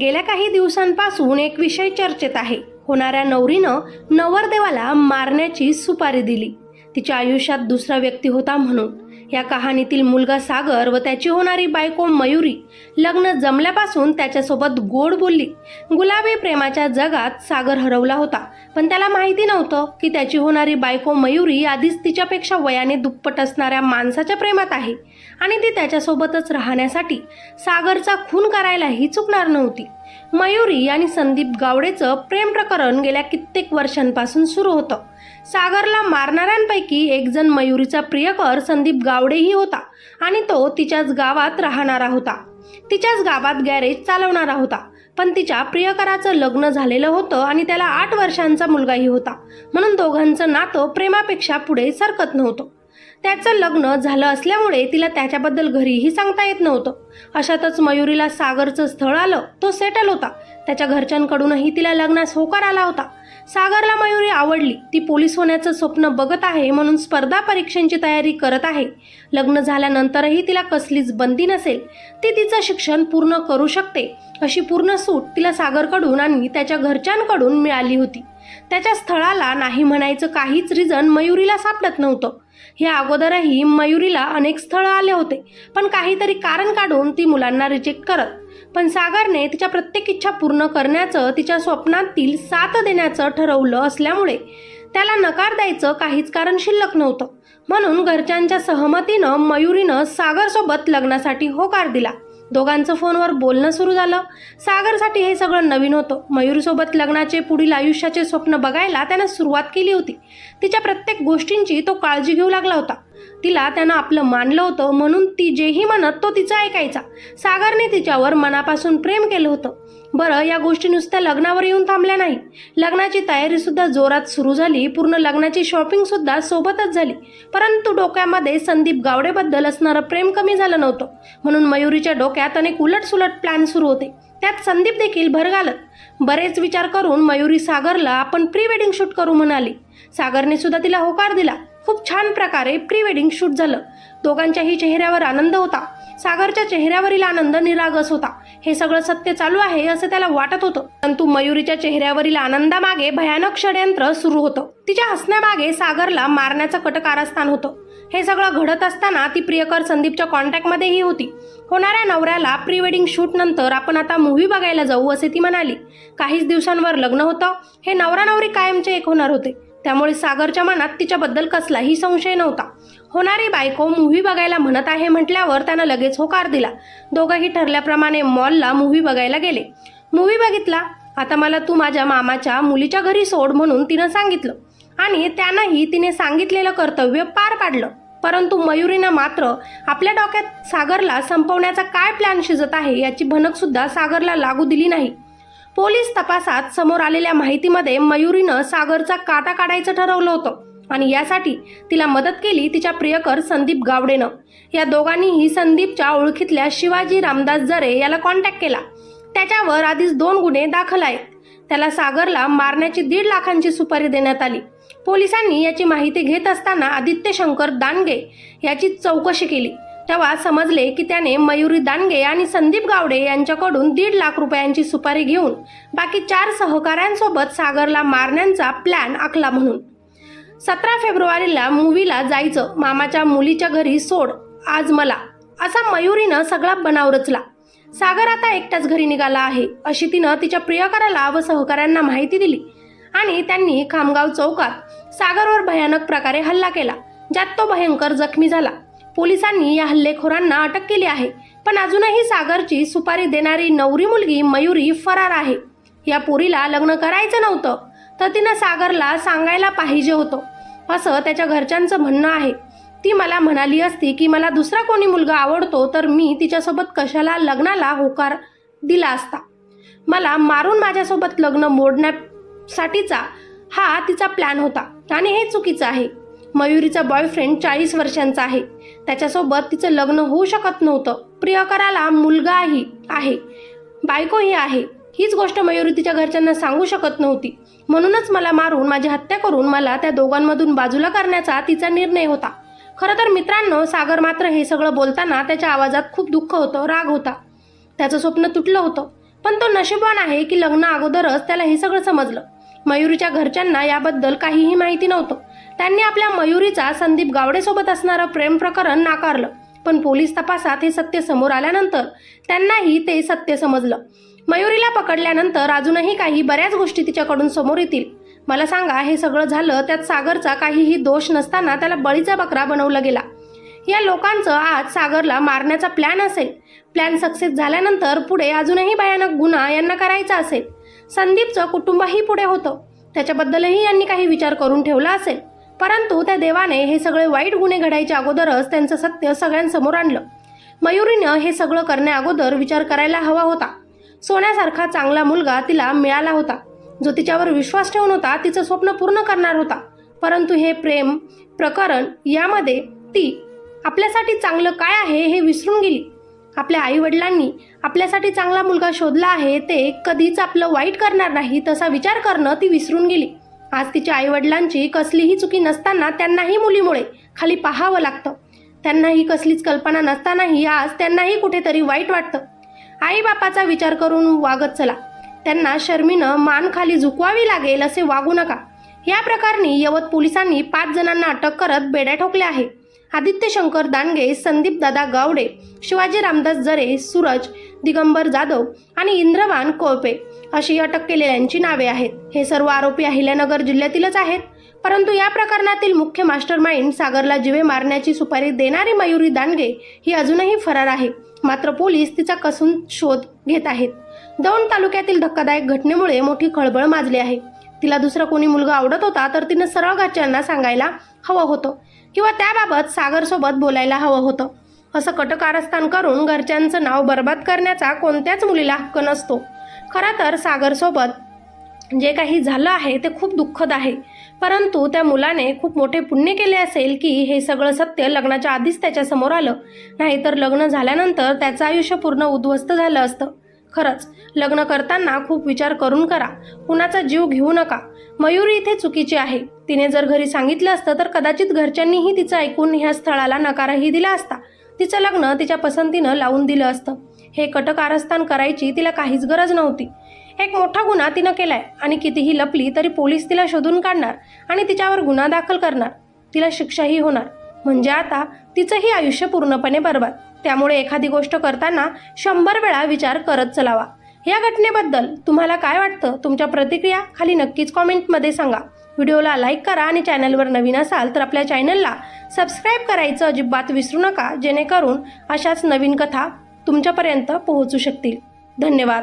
गेल्या काही दिवसांपासून एक विषय चर्चेत आहे. होणाऱ्या नवरीनं नवरदेवाला मारण्याची सुपारी दिली. तिच्या आयुष्यात दुसरा व्यक्ती होता म्हणून. या कहाणीतील मुलगा सागर व त्याची होणारी बायको मयुरी लग्न जमल्यापासून त्याच्यासोबत गोड बोलली. गुलाबी प्रेमाच्या जगात सागर हरवला होता पण त्याला माहिती नव्हतं की त्याची होणारी बायको मयुरी आधीच तिच्यापेक्षा वयाने दुप्पट असणाऱ्या माणसाच्या प्रेमात आहे. आणि ती त्याच्यासोबतच राहण्यासाठी सागरचा खून करायलाही चुकणार नव्हती. मयुरी आणि संदीप गावडेचं प्रेम प्रकरण गेल्या कित्येक वर्षांपासून सुरू होतं. सागरला मारणाऱ्यांपैकी एकजण मयुरीचा प्रियकर संदीप गावडेही होता आणि तो तिच्याच गावात राहणारा होता. तिच्याच गावात गॅरेज चालवणारा होता पण तिच्या प्रियकराचं लग्न झालेलं होतं आणि त्याला आठ वर्षांचा मुलगाही होता. म्हणून दोघांचं नातं प्रेमापेक्षा पुढे सरकत नव्हतं. त्याचं लग्न झालं असल्यामुळे तिला त्याच्याबद्दल घरीही सांगता येत नव्हतं. अशातच मयुरीला सागरचं स्थळ आलं. तो सेटल होता. त्याच्या घरच्यांकडूनही तिला लग्नास होकार आला होता. सागरला मयुरी आवडली. ती पोलीस होण्याचं स्वप्न बघत आहे म्हणून स्पर्धा परीक्षांची तयारी करत आहे. लग्न झाल्यानंतरही तिला कसलीच बंदी नसेल. ती तिचं शिक्षण पूर्ण करू शकते. अशी पूर्ण सूट तिला सागरकडून आणि त्याच्या घरच्यांकडून मिळाली होती. त्याच्या स्थळाला नाही म्हणायचं काहीच रिझन मयुरीला सापडत नव्हतं. हे अगोदरही मयुरीला अनेक स्थळं आले होते पण काहीतरी कारण काढून ती मुलांना रिजेक्ट करत. पण सागरने तिच्या प्रत्येक इच्छा पूर्ण करण्याचं तिच्या स्वप्नातील साथ देण्याचं ठरवलं असल्यामुळे त्याला नकार द्यायचं काहीच कारण शिल्लक नव्हतं. म्हणून घरच्यांच्या सहमतीनं मयुरीनं सागरसोबत लग्नासाठी होकार दिला. दोघांचं फोनवर बोलणं सुरू झालं. सागरसाठी हे सगळं नवीन होतं. मयूरसोबत लग्नाचे पुढील आयुष्याचे स्वप्न बघायला त्यानं सुरुवात केली होती. तिच्या प्रत्येक गोष्टींची तो काळजी घेऊ लागला होता. तिला त्यानं आपलं मानलं होतं म्हणून ती जेही म्हणत तो तिचा ऐकायचा. सागरने तिच्यावर मनापासून प्रेम केलं होतं. बरं या गोष्टी नुसत्या लग्नावर येऊन थांबल्या नाही. लग्नाची तयारी सुद्धा जोरात सुरू झाली. पूर्ण लग्नाची शॉपिंग सुद्धा सोबतच झाली. परंतु डोक्यामध्ये संदीप गावडेबद्दल असणारं प्रेम कमी झालं नव्हतं. म्हणून मयुरीच्या डोक्यात अनेक उलटसुलट प्लॅन सुरू होते. त्यात संदीप देखील भर घालत. बरेच विचार करून मयुरी सागरला आपण प्री वेडिंग शूट करू म्हणाली. सागरने सुद्धा तिला होकार दिला. खूप छान प्रकारे प्री वेडिंग शूट झालं. दोघांच्याही चेहऱ्यावर आनंद होता. सागरच्या चेहऱ्यावरील आनंद निरागस होता. हे सगळं सत्य चालू आहे असं त्याला वाटत होतं. परंतु मयुरीच्या चेहऱ्यावरील आनंदामागे भयानक षडयंत्र सुरू होतं. तिच्या हसण्यामागे सागरला मारण्याचं कटकारस्थान होतं. हे सगळं घडत असताना ती प्रियकर संदीपच्या कॉन्टॅक्टमध्येही होती. होणाऱ्या नवऱ्याला प्री वेडिंग शूट नंतर आपण आता मूव्ही बघायला जाऊ असे ती म्हणाली. काहीच दिवसांवर लग्न होतं. हे नवरा नवरी कायमचे एक होणार होते. त्यामुळे सागरच्या मनात तिच्याबद्दल कसलाही संशय नव्हता. होणारी बायको मूव्ही बघायला म्हणत आहे म्हटल्यावर त्यानं लगेच होकार दिला. दोघंही ठरल्याप्रमाणे मॉलला मूव्ही बघायला गेले. मूव्ही बघितला? आता मला तू माझ्या मामाच्या मुलीच्या घरी सोड म्हणून तिनं सांगितलं. आणि त्यानंही तिने सांगितलेलं कर्तव्य पार पाडलं. परंतु मयुरीनं मात्र आपल्या डोक्यात सागरला संपवण्याचा काय प्लॅन शिजत आहे याची भनकसुद्धा सागरला लागू दिली नाही. पोलीस तपासात समोर आलेल्या माहितीमध्ये मयुरीनं सागरचा काटा काढायचं ठरवलं होतं आणि यासाठी तिला मदत केली तिच्या प्रियकर संदीप गावडेनं. या दोघांनीही संदीपच्या ओळखीतल्या शिवाजी रामदास जरे याला कॉन्टॅक्ट केला. त्याच्यावर आधीच दोन गुन्हे दाखल आहेत. त्याला सागरला मारण्याची दीड लाखांची सुपारी देण्यात आली. पोलिसांनी याची माहिती घेत असताना आदित्य शंकर दानगे याची चौकशी केली. तेव्हा समजले की त्याने मयुरी दानगे आणि संदीप गावडे यांच्याकडून दीड लाख रुपयांची सुपारी घेऊन बाकी चार सहकाऱ्यांसोबत सागरला मारण्याचा प्लॅन आखला म्हणून. सतरा फेब्रुवारीला मूवीला जायचं मामाच्या मुलीच्या घरी सोड आज मला असा मयुरीनं सगळा बनाव रचला. सागर आता एकटाच घरी निघाला आहे अशी तिनं तिच्या प्रियकराला व सहकाऱ्यांना माहिती दिली आणि त्यांनी खामगाव चौकात सागरवर भयानक प्रकारे हल्ला केला ज्यात तो भयंकर जखमी झाला. पोलिसांनी या हल्लेखोरांना अटक केली आहे. पण अजूनही सागरची सुपारी देणारी नवरी मुलगी मयुरी फरार आहे. या पोरीला लग्न करायचं नव्हतं तर तिनं सागरला सांगायला पाहिजे होतं. असं त्याच्या घरच्यांचं म्हणणं आहे. ती मला म्हणाली असती की मला दुसरा कोणी मुलगा आवडतो तर मी तिच्यासोबत कशाला लग्नाला होकार दिला असता? मला मारून माझ्यासोबत लग्न मोडण्यासाठीचा हा तिचा प्लॅन होता आणि हे चुकीचं आहे. मयुरीचा बॉयफ्रेंड चाळीस वर्षांचा आहे. त्याच्यासोबत तिचं लग्न होऊ शकत नव्हतं. प्रियकराला मुलगाही आहे. बायकोही आहे. हीच गोष्ट मयुरी तिच्या घरच्यांना सांगू शकत नव्हती. म्हणूनच मला मारून माझी हत्या करून मला त्या दोघांमधून बाजूला करण्याचा तिचा निर्णय होता. खरं तर मित्रांनो सागर मात्र हे सगळं बोलताना त्याच्या आवाजात खूप दुःख होतं राग होता. त्याचं स्वप्न तुटलं होतं. पण तो नशीबवान आहे की लग्न अगोदरच त्याला हे सगळं समजलं. मयुरीच्या घरच्यांना याबद्दल काहीही माहिती नव्हतं. त्यांनी आपल्या मयुरीचा संदीप गावडेसोबत असणारं प्रेम प्रकरण नाकारलं. पण पोलीस तपासात हे सत्य समोर आल्यानंतर त्यांनाही ते सत्य समजलं. मयुरीला पकडल्यानंतर अजूनही काही बऱ्याच गोष्टी तिच्याकडून समोर येतील. मला सांगा हे सगळं झालं त्यात सागरचा काहीही दोष नसताना त्याला बळीचा बकरा बनवला गेला. या लोकांचं आज सागरला मारण्याचा प्लॅन असेल. प्लॅन सक्सेस झाल्यानंतर पुढे अजूनही भयानक गुन्हा यांना करायचा असेल. संदीपचं कुटुंबही पुढे होतं. त्याच्याबद्दलही यांनी काही विचार करून ठेवला असेल. परंतु त्या देवाने हे सगळे वाईट गुन्हे घडायच्या अगोदरच त्यांचं सत्य सगळ्यांसमोर आणलं. मयुरीनं हे सगळं करण्या अगोदर विचार करायला हवा होता. सोन्यासारखा चांगला मुलगा तिला मिळाला होता. जो तिच्यावर विश्वास ठेवून होता तिचं स्वप्न पूर्ण करणार होता. परंतु हे प्रेम प्रकरण यामध्ये ती आपल्यासाठी चांगलं काय आहे हे विसरून गेली. आपल्या आईवडिलांनी आपल्यासाठी चांगला मुलगा शोधला आहे ते कधीच आपलं वाईट करणार नाही तसा विचार करणं ती विसरून गेली. आज तिच्या आईवडिलांची कसलीही चुकी नसताना त्यांनाही मुलीमुळे खाली पाहावं लागतं. त्यांनाही कसलीच कल्पना नसतानाही आज त्यांनाही कुठेतरी वाईट वाटतं. आईबापाचा विचार करून वागत चला. त्यांना शर्मीनं मान खाली झुकवावी लागेल असे वागू नका. या प्रकरणी यवत पोलिसांनी पाच जणांना अटक करत बेड्या ठोकल्या आहे. आदित्य शंकर दानगे संदीप दादा गावडे शिवाजी रामदास जरे सूरज दिगंबर जाधव आणि इंद्रवान कोळपे अशी अटक केलेल्यांची नावे आहेत. हे सर्व आरोपी अहिल्यानगर जिल्ह्यातीलच आहेत. परंतु या प्रकरणातील मुख्य मास्टर माइंड सागरला जिवे मारण्याची सुपारी देणारी मयुरी दानगे ही अजूनही फरार आहे. मात्र पोलीस तिचा कसून शोध घेत आहेत. दौंड तालुक्यातील धक्कादायक घटनेमुळे मोठी खळबळ माजली आहे. तिला दुसरा कोणी मुलगा आवडत होता तर तिनं सरळ घरच्यांना सांगायला हवं होतं किंवा त्याबाबत सागरसोबत बोलायला हवं होतं. असं कटकारस्थान करून घरच्यांचं नाव बर्बाद करण्याचा कोणत्याच मुलीला हक्क नसतो. खरं तर सागरसोबत जे काही झालं आहे ते खूप दुःखद आहे. परंतु त्या मुलाने खूप मोठे पुण्य केले असेल की हे सगळं सत्य लग्नाच्या आधीच त्याच्यासमोर आलं. नाहीतर लग्न झाल्यानंतर त्याचं आयुष्य पूर्ण उद्ध्वस्त झालं असतं. खरंच लग्न करताना खूप विचार करून करा. कुणाचा जीव घेऊ नका. मयुरी इथे चुकीची आहे. तिने जर घरी सांगितलं असतं तर कदाचित घरच्यांनीही तिचं ऐकून ह्या स्थळाला नकारही दिला असता. तिचं लग्न तिच्या पसंतीनं लावून दिलं असतं. हे कटकारस्थान करायची तिला काहीच गरज नव्हती. एक मोठा गुन्हा तिनं केलाय आणि कितीही लपली तरी पोलीस तिला शोधून काढणार आणि तिच्यावर गुन्हा दाखल करणार. तिला शिक्षाही होणार. म्हणजे आता तिचंही आयुष्य पूर्णपणे बरबाद. त्यामुळे एखादी गोष्ट करताना शंभर वेळा विचार करत चलावा. या घटनेबद्दल तुम्हाला काय वाटतं? तुमच्या प्रतिक्रिया खाली नक्कीच कॉमेंटमध्ये सांगा. व्हिडिओला लाईक करा आणि चॅनलवर नवीन असाल तर आपल्या चॅनलला सबस्क्राईब करायचं अजिबात विसरू नका जेणेकरून अशाच नवीन कथा तुमच्यापर्यंत पोहोचू शकतील. धन्यवाद.